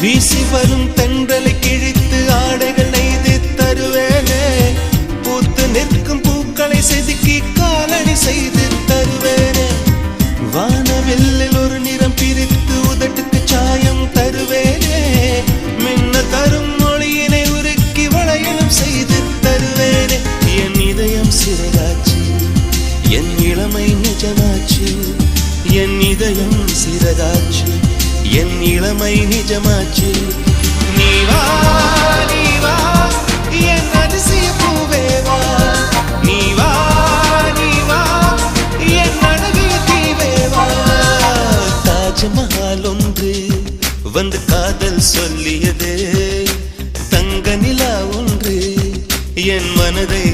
வீசி வரும் தென்றலை கிழித்து ஆடைகள் நெய்து தருவேனே. பூத்து நிற்கும் பூக்களை செதுக்கி காலடி செய்து தருவேனே. வானவில்லில் ஒரு நிறம் பிரித்து உதட்டுக்கு சாயம் தருவேனே. மின்ன தரும் மொழியினை உருக்கி வளையலும் செய்து தருவேனே. என் இதயம் சிறகாச்சு என் இளமை நிஜமாச்சு என் இதயம் சிறகாச்சு. என் இளமை நிஜமாச்சு. நீ வா நீ வா என் அதிசய பூவே வா. நீ வா நீ வா என் அழகிய தீவே வா. தாஜ்மஹால் ஒன்று வந்து காதல் சொல்லியது. தங்க நிலா ஒன்று என் மனதை